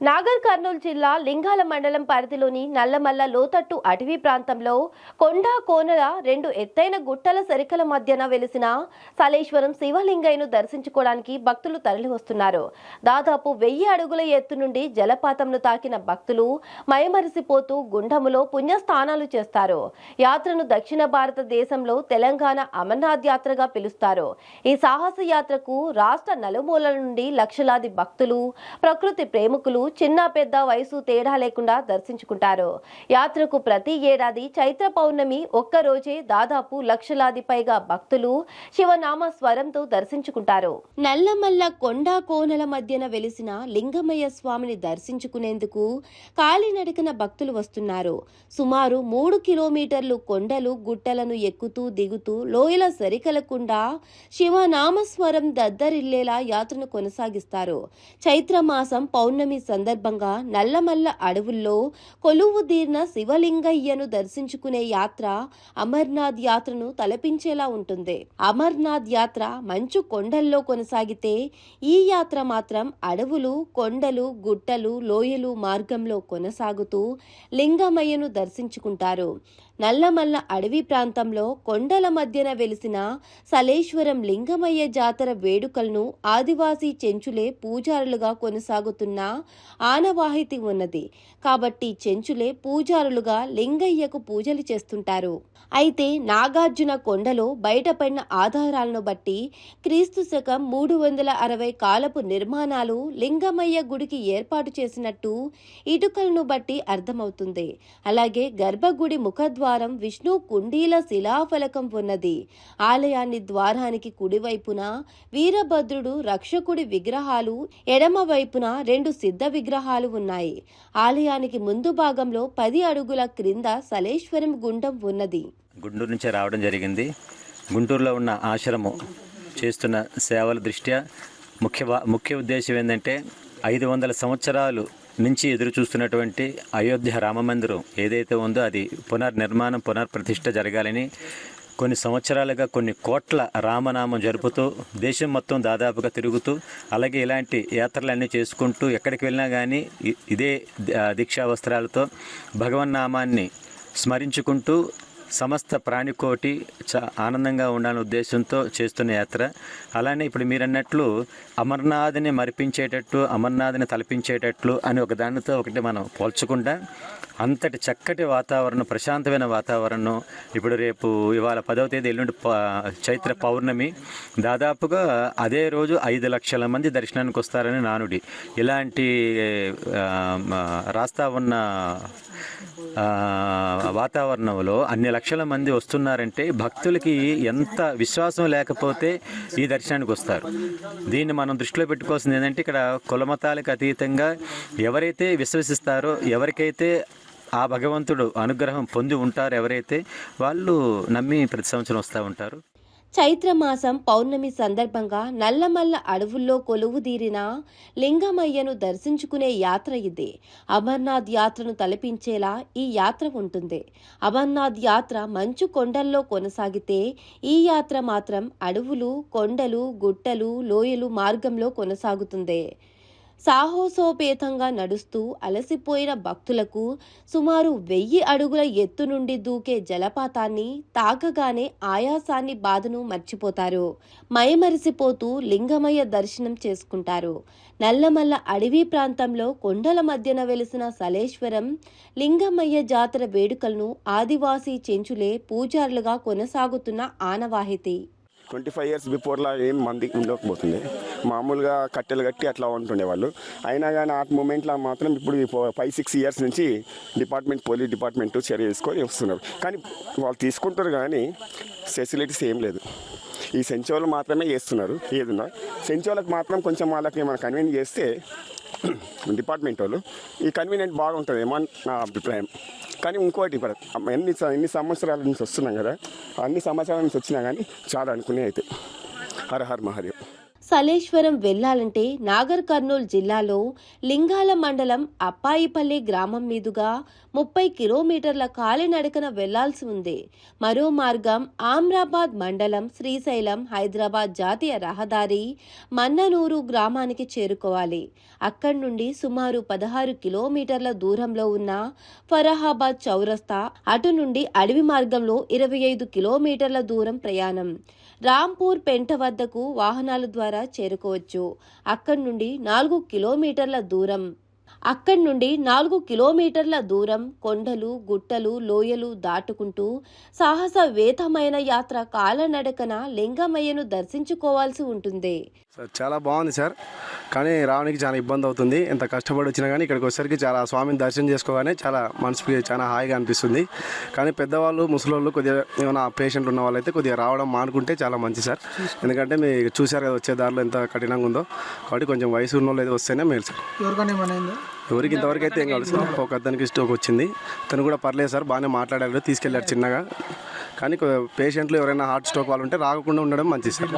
నాగర్ కర్నూలు జిల్లా లింగాల మండలం పరిధిలోని నల్లమల్ల లోతట్టు అటవీ ప్రాంతంలో కొండ కోనల రెండు ఎత్తైన గుట్టల సరికల మధ్యన వెలిసిన సలేశ్వరం శివలింగయ్యను దర్శించుకోవడానికి భక్తులు తరలివస్తున్నారు. దాదాపు వెయ్యి అడుగుల ఎత్తు నుండి జలపాతంను తాకిన భక్తులు మయమరిసిపోతూ గుండములో పుణ్యస్థానాలు చేస్తారు. యాత్రను దక్షిణ భారతదేశంలో తెలంగాణ అమర్నాథ్ యాత్రగా పిలుస్తారు. ఈ సాహస యాత్రకు రాష్ట్ర నలుమూలల నుండి లక్షలాది భక్తులు ప్రకృతి ప్రేమికులు చిన్న పెద్ద వయసు తేడా లేకుండా దర్శించుకుంటారు. యాత్రకు ప్రతి ఏడాది చైత్ర పౌర్ణమి ఒక్క రోజే దాదాపు లక్షలాది పైగా భక్తులు శివనామ స్వరంతో దర్శించుకుంటారు. నల్లమల్ల కొండ కోనల మధ్యన వెలిసిన లింగమయ్య స్వామిని దర్శించుకునేందుకు కాలినడకన భక్తులు వస్తున్నారు. సుమారు మూడు కిలోమీటర్లు కొండలు గుట్టలను ఎక్కుతూ దిగుతూ లోయల సరికలకుండా శివనామస్వరం దద్దరిల్లేలా యాత్రను కొనసాగిస్తారు. చైత్రమాసం పౌర్ణమి సందర్భంగా నల్లమల్ల అడవుల్లో కొలువుదీర్న శివలింగయ్యను దర్శించుకునే యాత్ర అమర్నాథ్ యాత్రను తలపించేలా ఉంటుంది. అమర్నాథ్ యాత్ర మంచు కొండల్లో కొనసాగితే ఈ యాత్ర మాత్రం అడవులు కొండలు గుట్టలు లోయలు మార్గంలో కొనసాగుతూ లింగమయ్యను దర్శించుకుంటారు. నల్లమల్ల అడవి ప్రాంతంలో కొండల మధ్యన వెలిసిన సలేశ్వరం లింగమయ్య జాతర వేడుకలను ఆదివాసీ చెంచులే పూజారులుగా కొనసాగుతున్న ఆనవాహితి ఉన్నది. కాబట్టి చెంచులే పూజారులుగా లింగయ్యకు పూజలు చేస్తుంటారు. అయితే నాగార్జున కొండలో బయటపడిన ఆధారాలను బట్టి క్రీస్తు శకం మూడు వందల అరవై కాలపు నిర్మాణాలు లింగమయ్య గుడికి ఏర్పాటు చేసినట్టు ఇటుకలను బట్టి అర్థమవుతుంది. అలాగే గర్భగుడి ముఖద్వారం విష్ణు కుండీల శిలాఫలకం ఉన్నది. ఆలయాన్ని ద్వారానికి కుడివైపున వీరభద్రుడు రక్షకుడి విగ్రహాలు ఎడమ వైపున రెండు సిద్ధ విగ్రహాలు ఉన్నాయి. ఆలయానికి ముందు భాగంలో పది అడుగుల క్రింద సలేశ్వరం గుండం ఉన్నది. గుంటూరు నుంచి రావడం జరిగింది. గుంటూరులో ఉన్న ఆశ్రమం చేస్తున్న సేవల దృష్ట్యా ముఖ్య ముఖ్య ఉద్దేశం ఏంటంటే ఐదు వందల సంవత్సరాలు నుంచి ఎదురు చూస్తున్నటువంటి అయోధ్య రామమందిరం ఏదైతే ఉందో అది పునర్నిర్మాణం పునర్ప్రతిష్ట జరగాలని కొన్ని సంవత్సరాలుగా కొన్ని కోట్ల రామనామం జరుపుతూ దేశం మొత్తం దాదాపుగా తిరుగుతూ అలాగే ఇలాంటి యాత్రలన్నీ చేసుకుంటూ ఎక్కడికి వెళ్ళినా కానీ ఇ- ఇదే దీక్షా వస్త్రాలతో భగవన్నామాన్ని స్మరించుకుంటూ సమస్త ప్రాణికోటి చా ఆనందంగా ఉండాలనే ఉద్దేశంతో చేస్తున్న యాత్ర. అలానే ఇప్పుడు మీరు అన్నట్లు అమర్నాథ్ని మరిపించేటట్టు అమర్నాథ్ని తలపించేటట్లు అని ఒక దానితో ఒకటి మనం పోల్చకుండా అంతటి చక్కటి వాతావరణం ప్రశాంతమైన వాతావరణం. ఇప్పుడు రేపు ఇవాళ పదవ తేదీ ఎల్లుండి చైత్ర పౌర్ణమి. దాదాపుగా అదే రోజు ఐదు లక్షల మంది దర్శనానికి వస్తారని నానుడి. ఇలాంటి రాస్తా ఉన్న వాతావరణంలో అన్ని లక్షల మంది వస్తున్నారంటే భక్తులకి ఎంత విశ్వాసం లేకపోతే ఈ దర్శనానికి వస్తారు. దీన్ని మనం దృష్టిలో పెట్టుకోవాల్సింది ఏంటంటే ఇక్కడ కులమతాలకు అతీతంగా ఎవరైతే విశ్వసిస్తారో ఎవరికైతే ఆ భగవంతుడు అనుగ్రహం పొంది ఉంటారు ఎవరైతే వాళ్ళు నమ్మి ప్రతి సంవత్సరం వస్తూ ఉంటారు. చైత్రమాసం పౌర్ణమి సందర్భంగా నల్లమల్ల అడవుల్లో కొలువుదీరిన లింగమయ్యను దర్శించుకునే యాత్ర ఇది. అమర్నాథ్ యాత్రను తలపించేలా ఈ యాత్ర ఉంటుంది. అమర్నాథ్ యాత్ర మంచు కొండల్లో కొనసాగితే ఈ యాత్ర మాత్రం అడవులు కొండలు గుట్టలు లోయలు మార్గంలో కొనసాగుతుంది. సాహసోపేతంగా నడుస్తూ అలసిపోయిన భక్తులకు సుమారు వెయ్యి అడుగుల ఎత్తు నుండి దూకే జలపాతాన్ని తాకగానే ఆయాసాన్ని బాధను మర్చిపోతారు. మైమరిసిపోతూ లింగమయ్య దర్శనం చేసుకుంటారు. నల్లమల్ల అడవి ప్రాంతంలో కొండల మధ్యన వెలిసిన సలేశ్వరం లింగమయ్య జాతర వేడుకలను ఆదివాసీ చెంచులే పూజారులుగా కొనసాగుతున్న ఆనవాహితి. ట్వంటీ ఫైవ్ ఇయర్స్ బిఫోర్లా ఏం మంది ఉండకపోతుంది మామూలుగా కట్టెలు కట్టి అట్లా ఉంటుండే వాళ్ళు. అయినా కానీ ఆ మూమెంట్లో మాత్రం ఇప్పుడు ఫైవ్ సిక్స్ ఇయర్స్ నుంచి డిపార్ట్మెంట్ పోలీస్ డిపార్ట్మెంట్ చర్య తీసుకొని వస్తున్నారు. కానీ వాళ్ళు తీసుకుంటారు కానీ ఫెసిలిటీస్ ఏం లేదు. ఈ సెంచోలు మాత్రమే చేస్తున్నారు. ఏదన్నా సెంచోలకు మాత్రం కొంచెం వాళ్ళకి ఏమైనా కన్వీనియంట్ చేస్తే డిపార్ట్మెంట్ వాళ్ళు ఈ కన్వీనియంట్ బాగుంటుంది. ఏమో నా అభిప్రాయం. కానీ ఇంకోటి ఇప్పుడు ఎన్ని ఎన్ని సంవత్సరాల నుంచి వస్తున్నాం కదా అన్ని సంవత్సరాల నుంచి వచ్చినా కానీ చాలా అనుకునే అయితే. హర హర్ మహాదేవ్. సలేశ్వరం వెళ్ళాలంటే నాగర్ కర్నూల్ జిల్లాలో లింగాల మండలం అప్పాయిపల్లి గ్రామం మీదుగా ముప్పై కిలోమీటర్ల కాలినడకన వెళ్ళాల్సి ఉంది. మరో మార్గం ఆమ్రాబాద్ మండలం శ్రీశైలం హైదరాబాద్ జాతీయ రహదారి మన్ననూరు గ్రామానికి చేరుకోవాలి. అక్కడి నుండి సుమారు పదహారు కిలోమీటర్ల దూరంలో ఉన్న ఫరహాబాద్ చౌరస్తా అటు నుండి అడవి మార్గంలో ఇరవై ఐదు కిలోమీటర్ల దూరం ప్రయాణం. రాంపూర్ పెంట వద్దకు వాహనాల ద్వారా చేరుకోవచ్చు. అక్కడి నుండి నాలుగు కిలోమీటర్ల దూరం. అక్కడి నుండి నాలుగు కిలోమీటర్ల దూరం కొండలు గుట్టలు లోయలు దాటుకుంటూ సాహసవేతమైన యాత్ర కాలనడకన లింగమయ్యను దర్శించుకోవాల్సి ఉంటుంది. సార్ చాలా బాగుంది సార్. కానీ రావడానికి చాలా ఇబ్బంది అవుతుంది. ఎంత కష్టపడి వచ్చినా కానీ ఇక్కడికి వచ్చేసరికి చాలా స్వామిని దర్శనం చేసుకోగానే చాలా మనసుకి చాలా హాయిగా అనిపిస్తుంది. కానీ పెద్దవాళ్ళు ముసలోళ్ళు కొద్దిగా ఏమైనా పేషెంట్లు ఉన్న వాళ్ళైతే కొద్దిగా రావడం మానుకుంటే చాలా మంచి సార్. ఎందుకంటే మీరు చూశారు కదా వచ్చే దారిలో ఎంత కఠినంగా ఉందో. కాబట్టి కొంచెం వయసు ఉన్న వాళ్ళు వస్తేనే మేలు సార్. ఎవరికి ఇంతవరకు అయితే ఏం కాదు సార్. ఒక అతనికి స్టోక్ వచ్చింది. తను కూడా పర్లేదు సార్ బాగానే మాట్లాడారు తీసుకెళ్ళారు చిన్నగా. కానీ పేషెంట్లు ఎవరైనా హార్ట్ స్ట్రోక్ వాళ్ళు ఉంటే రాకుండా ఉండడం మంచిది సార్.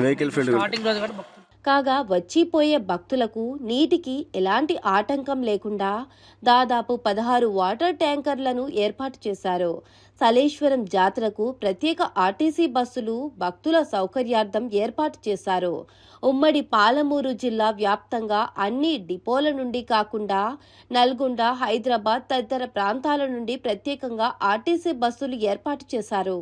వెహికల్ ఫీల్డ్ కాగా వచ్చిపోయే భక్తులకు నీటికి ఎలాంటి ఆటంకం లేకుండా దాదాపు పదహారు వాటర్ ట్యాంకర్లను ఏర్పాటు చేశారు. సలేశ్వరం జాతరకు ప్రత్యేక ఆర్టీసీ బస్సులు భక్తుల సౌకర్యార్థం ఏర్పాటు చేశారు. ఉమ్మడి పాలమూరు జిల్లా వ్యాప్తంగా అన్ని డిపోల నుండి కాకుండా నల్గొండ హైదరాబాద్ తదితర ప్రాంతాల నుండి ప్రత్యేకంగా ఆర్టీసీ బస్సులు ఏర్పాటు చేశారు.